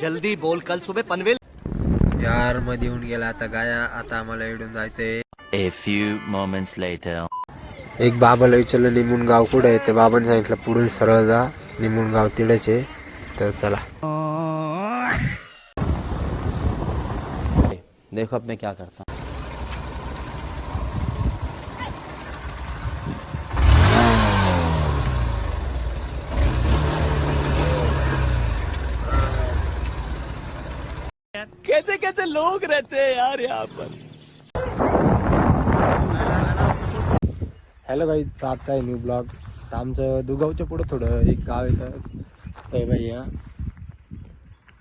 जल्दी बोल कल सुबह पनवेल। यारमध्ये येऊन गेला आता गाया आता आम्हाला इडून जायचंय. A few moments later. एक बाबाला विचारलं निमून गाव कुठे आहे? ते बाबाने सांगितलं पुढून सरळ जा निमून गाव तिडेच आहे. तर चला. देखो अब मैं क्या करता कैसे कैसे लोग रहते हैं यार यहाँ पर। हॅलो भाई आजचा आहे न्यू ब्लॉग तर आमचं दुगावच्या पुढं थोडं एक गाव येतं. हे भाई या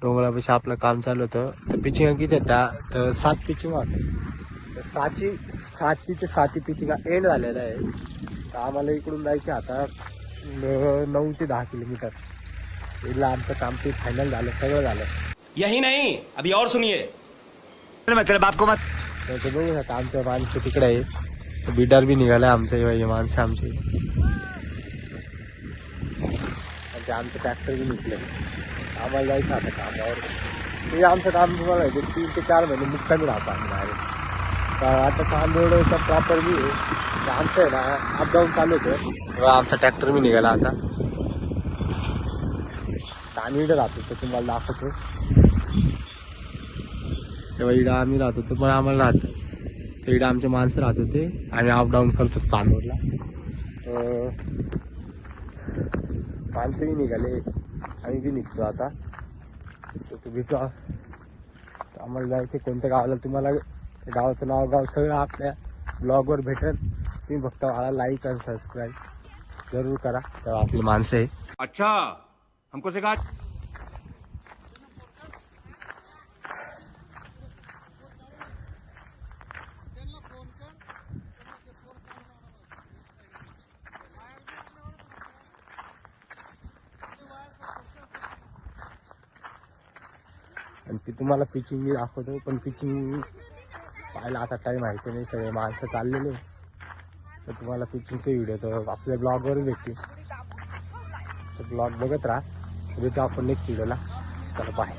डोंगरापाशी आपलं काम चालू होतं. तर पिचिंगा किती होत्या तर सात पिचिंग तर सातची सातची साती पिचिंगा एंड झालेला आहे. तर आम्हाला इकडून जायचे आता नऊ ते दहा किलोमीटर. इथलं आमचं काम ते फायनल झालं सगळं झालं. यही नहीं। अभी और सुनिए। मैं तेरे बाप को मत ते बघू शकता आमचं माणसं तिकडे आहे बिडार बी निघालंय आमचं हे माणसं आमची आणि ते आमचं ट्रॅक्टर बी निघले आम्हाला जायचं आता कामावर ते आमचं काम तुम्हाला माहिती आहे, तीन ते चार महिने मुक्कामी राहतो आम्ही तर आता चांदोडचा प्रॉपर बी आमचं आहे ना अपडाऊन चालू होतं आमचा ट्रॅक्टर बी निघाला आता आम्ही राहतो तर तुम्हाला दाखवतो तेव्हा इडा आम्ही राहत होतो पण आम्हाला राहत. तर इडा आमचे माणसं राहत होते. आम्ही अप डाऊन करतो चांदूरला. तर निघाले आम्ही बी निघतो आता. तर तुम्ही आम्हाला जायचं कोणत्या गावाला तुम्हाला गावाचं नाव गाव सगळं आपल्या ब्लॉगवर भेटेल. तुम्ही फक्त मला लाईक आणि सबस्क्राईब जरूर करा. तेव्हा आपली माणसं आहे. अच्छा हमको सिखा आणि ती तुम्हाला पिचिंग मी दाखवतो पण पिचिंग पाहायला आता टाईम माहिती नाही सगळे माणसं चाललेले तर तुम्हाला पिचिंगचे व्हिडिओ तर आपल्या ब्लॉगवरच भेटतील. तर ब्लॉग बघत राहा. भेटू आपण नेक्स्ट व्हिडिओला चला बाय